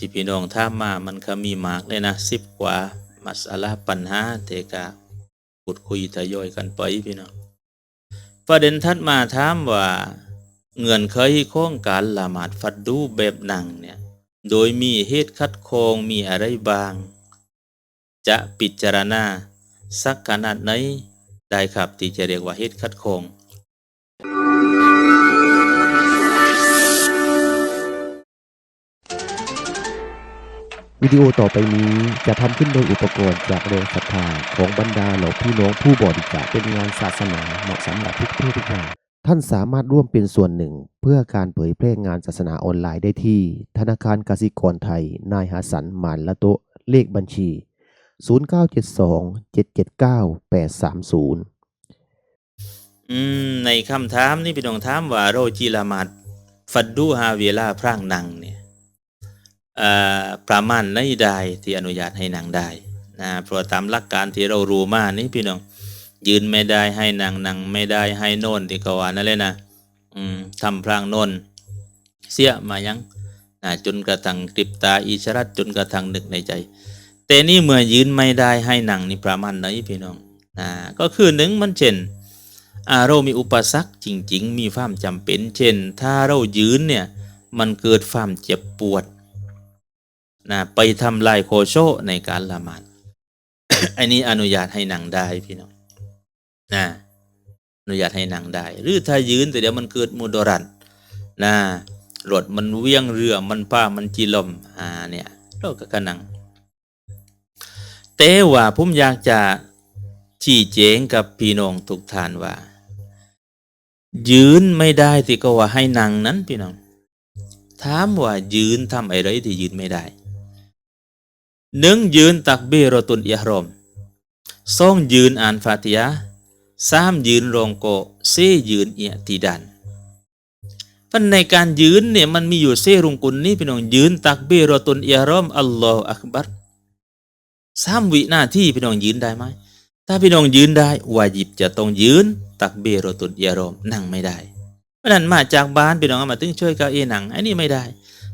ที่พี่น้องถามมามันก็มีมากเลยนะสิบกว่ามัสอาลาปัญหาเทกาพูดคุยทยอยกันไปพี่น้องประเด็นทัดมาถามว่า เงื่อนไขโครงการละหมาดฟัดดูแบบหนังเนี่ยโดยมีเหตุคัดโคงมีอะไรบาง จะพิจารณาสักขนาดไหนได้ครับที่จะเรียกว่าเหตุคัดโคง วิดีโอต่อไปนี้จะทำขึ้นโดยอุปกรณ์จากแรงศรัทธาของบรรดาเหล่าพี่น้องผู้บริจาคเป็นงานศาสนาเหมาะสำหรับทุกเพศทุกวัยท่านสามารถร่วมเป็นส่วนหนึ่ง เพื่อการเผยแพร่งานศาสนาออนไลน์ได้ที่ ธนาคารกสิกรไทย นายหาสันหมานละโตะเลขบัญชี 0972 779 830อืมในคำถามนี่พี่น้องถามว่าโรจีละหมาดฟัดดูฮาเวลาพร่างหนังเนี่ยเอ่อ ประมาณในใดที่อนุญาตให้นังได้นะเพราะตามหลักการที่เรารู้มานี่พี่น้องยืนไม่ได้ให้นังนังไม่ได้ให้โน่นที่เขาว่านั่นเลยนะอืมทำพรางโน่นเสียมายังนะจนกระทั่งกริบตาอิชรัตจนกระทั่งนึกในใจ แต่นี่เมื่อยืนไม่ได้ให้นังนี่ประมาณไหนพี่น้องนะก็คือหนึ่งมันเช่นอาเรามีอุปสรรคจริง ๆ มีความจำเป็น เช่น ถ้าเรายืนเนี่ยมันเกิดความเจ็บปวด นะไปทำลายโคโชในการละหมาดอันนี้อนุญาตให้นั่งได้พี่น้องนะอนุญาตให้นั่งได้ หรือถ้ายืนแต่เดี๋ยวมันเกิดมุดรันนะรถมันเวียงเรือมันป้ามันจีลมอ่าเนี่ยเราก็กระนัง แต่ว่าผมอยากจะชี้แจงกับพี่น้องทุกท่านว่า ยืนไม่ได้ที่ก็ว่าให้นั่งนั้นพี่น้องถามว่ายืนทำอะไรที่ยืนไม่ได้ หนึ่งยืนตักเบรอตุนอิฮรอมสองยืนอ่านฟาติยะสามยืนรองโกสี่ยืนเอียติดันพราะในการยืนเนี่ยมันมีอยู่เซรุงกุลนี้พี่น้องยืนตักเบรอตุนอิฮรอมอัลลอฮฺอักบัรสามวิหน้าที่พี่น้องยืนได้ไหมถ้าพี่น้องยืนได้วาจิบจะต้องยืนตักเบรอตุนยารอมนั่งไม่ได้เพราะนั้นมาจากบ้านพี่น้องมาตึงช่วยเก้าอี้หนังไอันนี้ไม่ได้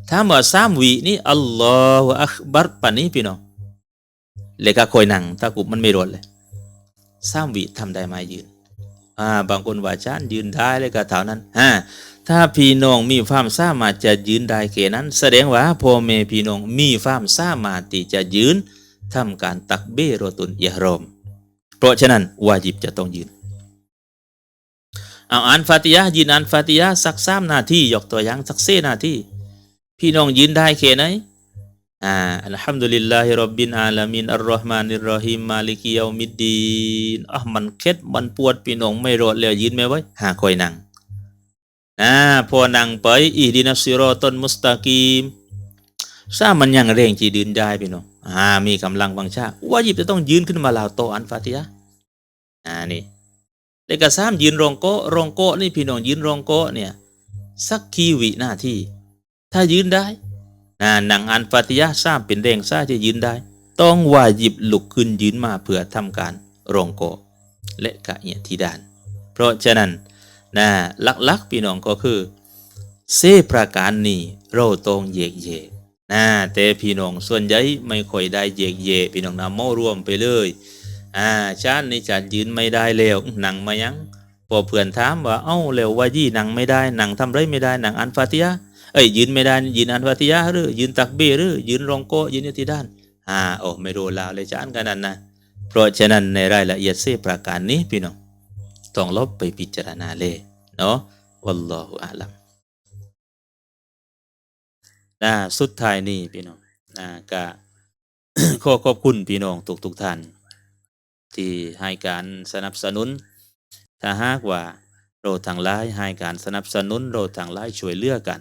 ถ้าบอกสามวินี่อัลลอฮฺอักบัรปานี้พี่น้องเลยก็คอยนั่งถ้ากุบมันไม่รดเลยสามวิทำได้ไหมยืนอ่าบางคนว่าชานยืนได้เลยก็เท่านั้นฮะถ้าพี่น้องมีความสามารถจะยืนได้แค่นั้น แสดงว่าพ่อแม่พี่น้องมีความสามารถที่จะยืนทำการตักเบโรตุนยารอม เพราะฉะนั้นวาจิบจะต้องยืนเอาอ่านฟาติยะห์ยืนอ่านฟาติยะห์สักสามนาทียกตัวอย่างสักเซนาที พี่น้องยืนได้แค่ไหนอ่าอัลฮัมดุลิลลาฮิรับบินอาลามินอัลลอฮ์มานิรรอฮิมมาลิกิยามิดดีนอะมันเคล็ดมันปวดพี่น้องไม่รอดแล้วยืนไหมไหวหาคอยนั่งอ่าพอนั่งไปอีดีนัสซิรอตันมุสตากีมทราบมันยังเร่งจียืนได้พี่น้องอ่ามีกำลังวังชาว่าจิบจะต้องยืนขึ้นมาลาวโตอันฟาติยะอ่านี่เลขสามยืนรองโกรองโกนี่พี่น้องยืนรองโกเนี่ยสักคีวินาที่ ถ้ายืนได้อ่าหนังอันฟาติยะห์สาเป็นแรงซ่าจะยืนได้ ต้องวาจิบลุกขึ้นยืนมาเพื่อทำการรองโกะและกะเอียทีดาน เพราะฉะนั้นนะลักๆพี่น้องก็คือเซประการนี้เราต้องเยกเยกนะแต่พี่น้องส่วนใหญ่ไม่ค่อยได้เยกเยพี่น้องนำโมรวมไปเลยอ่าชาตินี้จะยืนไม่ได้แล้วหนังมายังพอเพื่อนถามว่าเอ้าแล้วว่ายี่หนังไม่ได้หนังทำไรไม่ได้หนังอันฟาติยะ เอ้ยยืนไม่ได้ยืนอันฟาติยะหรือยืนตักเบรหรือยืนรองโกยืนยติด้านอ่าโอ้ไม่รู้ลาวเลยจานกันนั้นนะเพราะฉะนั้นในรายละเอียดเสประการนี้พี่น้องต้องลบไปพิจารณาเลยเนาะวัลลอฮุอาลัมนะสุดท้ายนี่พี่น้องนะก็ขอขอบคุณพี่น้องทุกทุกท่านที่ให้การสนับสนุน ถ้าหากว่าเราทางไลายให้การสนับสนุนเราทางไลายช่วยเหลือกัน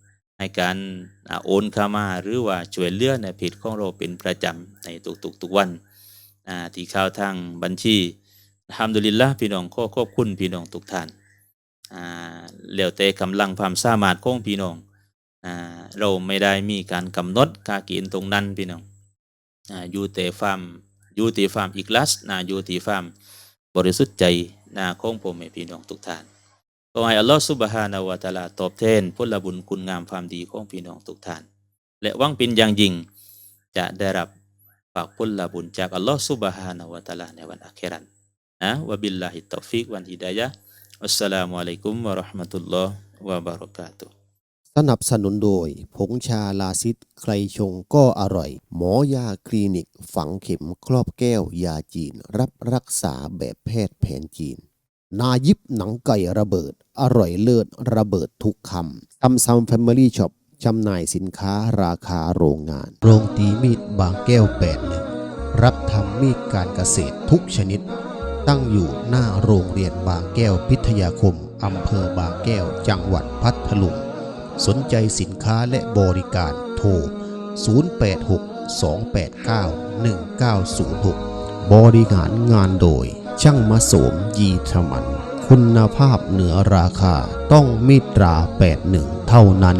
ให้การโอนเข้ามาหรือว่าช่วยเลือในเพจของเราเป็นประจำในทุกๆทุกวันที่เข้าทางบัญชีอัลฮัมดุลิลละพี่น้องขอขอบคุณพี่น้องทุกท่านอ่าแล้วแต่กำลังความสามารถของพี่น้องอเราไม่ได้มีการกำหนดกากณฑ์ตรงนั้นพี่น้องอยู่แต่ความอยู่ที่ความอีกลัสนะอยู่ที่ความบริสุทธิ์ใจนะของผมให้พี่น้องทุกท่าน ขอให้อัลลอฮฺสุบฮานาวะตาลาตอบแทนผลบุญคุณงามความดีของพี่น้องทุกท่าน และหวังเป็นอย่างยิ่งจะได้รับฝากผลบุญจากอัลลอฮฺสุบฮานาวะตาลาในวันอาคราตนะวะบิลลาฮิตตอฟิกวันฮิดายะอัสสลามุอะลัยกุมวะราะห์มะตุลลอฮ์วะบารอกาตุสนับสนุนโดย ผงชาลาซิดใครชงก็อร่อย หมอยาคลินิก ฝังเข็มครอบแก้วยาจีน รับรักษาแบบแพทย์แผนจีน นายิบหนังไก่ระเบิด อร่อยเลิศระเบิดทุกคำซัมซัมแฟมิลี่ช็อปจำหน่ายสินค้าราคาโรงงาน โรงตีมีดบางแก้วแปดหนึ่งรับทำมีดการเกษตรทุกชนิด ตั้งอยู่หน้าโรงเรียนบางแก้วพิทยาคมอำเภอบางแก้วจังหวัดพัทลุงสนใจสินค้าและบริการโทร 0862891906 บริหารงานโดย ช่างมาโสมยีธมัน คุณภาพเหนือราคาต้องมิตรา 81 เท่านั้น